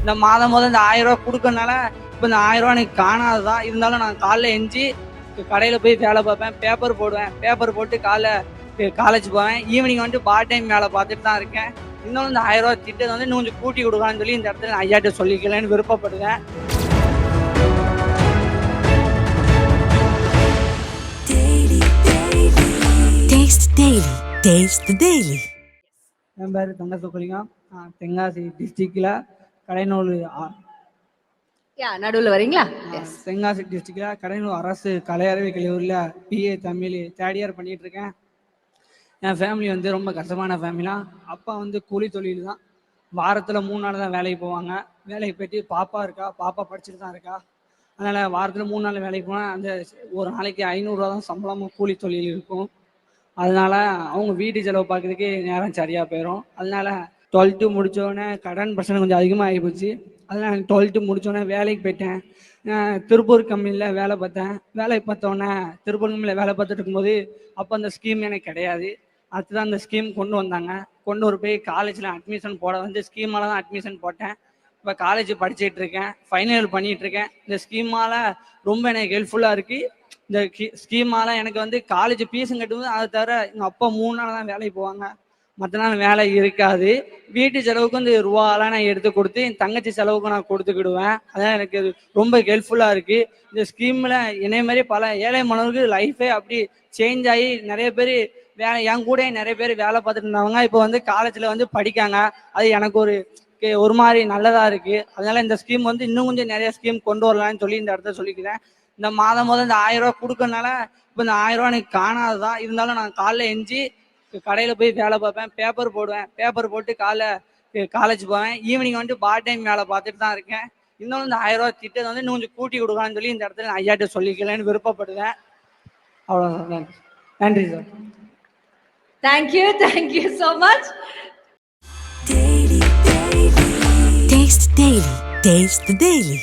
இந்த மாதம் முதல் இந்த ஆயிரம் ரூபா கொடுக்கறனால இப்போ இந்த ஆயிரம் ரூபா எனக்கு காணாததான் இருந்தாலும் நான் காலைல எஞ்சி கடையில் போய் வேலை பார்ப்பேன். பேப்பர் போடுவேன். பேப்பர் போட்டு காலைல காலேஜ் போவேன். ஈவினிங் வந்துட்டு பார்ட் டைம் வேலை பார்த்துட்டு தான் இருக்கேன். இன்னும் இந்த ஆயிரம் ரூபா திட்டத்தை வந்து இன்னும் கொஞ்சம் கூட்டி கொடுக்கலாம்னு சொல்லி இந்த இடத்துல நான் ஐயாட்ட சொல்லிக்கலன்னு விருப்பப்படுவேன். Taste the Daily. என் பேர் தங்க சொக்கலிங்கம் தென்காசி டிஸ்ட்ரிக்டில் கடைநூல் ஆ- யா நடுவுல வரீங்களா? தென்காசி டிஸ்ட்ரிக்டில் கடைநூல் அரசு கலையறிவு கல்லூரியில் பிஏ தமிழ் தேர்ட் இயர் பண்ணிட்டு இருக்கேன். என் ஃபேமிலி வந்து ரொம்ப கஷ்டமான ஃபேமிலி தான் அப்பா வந்து கூலி தொழில் தான். வாரத்தில் மூணு நாள் தான் வேலைக்கு போவாங்க. வேலைக்கு போயிட்டு பாப்பா இருக்கா? பாப்பா படிச்சுட்டு தான் இருக்கா? அதனால் வாரத்தில் மூணு நாள் வேலைக்கு போனால் அந்த ஒரு நாளைக்கு ஐநூறுரூவா தான் சம்பளமும் கூலி தொழில் இருக்கும். அதனால அவங்க வீட்டு செலவு பார்க்கறதுக்கு நேரம் சரியாக போயிடும் அதனால டுவெல்த்து முடித்தோடனே கடன் பிரச்சனை கொஞ்சம் அதிகமாக ஆகி போச்சு நான் டுவெல்த்து முடித்தோடனே வேலைக்கு போயிட்டேன். திருப்பூர் கம்பெனியில் வேலை பார்த்தேன். வேலைக்கு பார்த்தோன்னே திருப்பூர் கம்பெனியில் வேலை பார்த்துட்டு இருக்கும்போது அப்போ அந்த ஸ்கீம் எனக்கு கிடையாது. அடுத்ததான் அந்த ஸ்கீம் கொண்டு வந்தாங்க. கொண்டு ஒரு போய் காலேஜில் அட்மிஷன் போட வந்து ஸ்கீமால் தான் அட்மிஷன் போட்டேன். இப்போ காலேஜ் படிச்சுட்டு இருக்கேன். ஃபைனல் பண்ணிகிட்டு பண்ணிட்டு இருக்கேன். இந்த ஸ்கீமால ரொம்ப எனக்கு ஹெல்ப்ஃபுல்லாக இருக்கு. இந்த ஸ்கீமால எனக்கு வந்து காலேஜ் ஃபீஸும் கட்டும்போது அதை தவிர எங்கள் அப்பா மூணு நாள் தான் வேலைக்கு போவாங்க. மற்ற நாள் வேலை இருக்காது. வீட்டு செலவுக்கு வந்து ரூபாலாம் நான் எடுத்து கொடுத்து என் தங்கச்சி செலவுக்கு நான் கொடுத்துக்கிடுவேன். அதான் எனக்கு அது ரொம்ப ஹெல்ப்ஃபுல்லாக இருக்குது இந்த ஸ்கீமில் என்னைய மாதிரி பல ஏழை மாணவருக்கு லைஃபே அப்படி சேஞ்ச் ஆகி நிறைய பேர் வேலை என் கூட நிறைய பேர் வேலை பார்த்துட்டு இருந்தவங்க இப்போ வந்து காலேஜில் வந்து படிக்காங்க. அது எனக்கு ஒரு ஒரு மாதிரி நல்லதாக இருக்குது அதனால இந்த ஸ்கீம் வந்து இன்னும் கொஞ்சம் நிறைய ஸ்கீம் கொண்டு வரலான்னு சொல்லி இந்த இடத்த சொல்லிக்கிறேன். இந்த மாதம் முதல் இந்த ஆயிரம் ரூபா கொடுக்கறனால இப்போ இந்த ஆயிரம் ரூபா எனக்கு காணாது தான் இருந்தாலும் நான் காலைல எஞ்சி கடையில் போய் வேலை பார்ப்பேன் பேப்பர் போடுவேன் பேப்பர் போட்டு காலை காலேஜ் போவேன். ஈவினிங் வந்து பார்ட் டைம் வேலை பார்த்துட்டு தான் இருக்கேன். இன்னும் இந்த ஆயிரம் ரூபா திட்டத்தை வந்து இன்னும் கொஞ்சம் கூட்டி கொடுக்கலான்னு சொல்லி இந்த இடத்துல நான் ஐயாட்ட சொல்லிக்கலன்னு விருப்பப்படுவேன். அவ்வளோதான் நன்றி. நன்றி sir. Thank you thank you so much Taste Daily. Taste the Daily.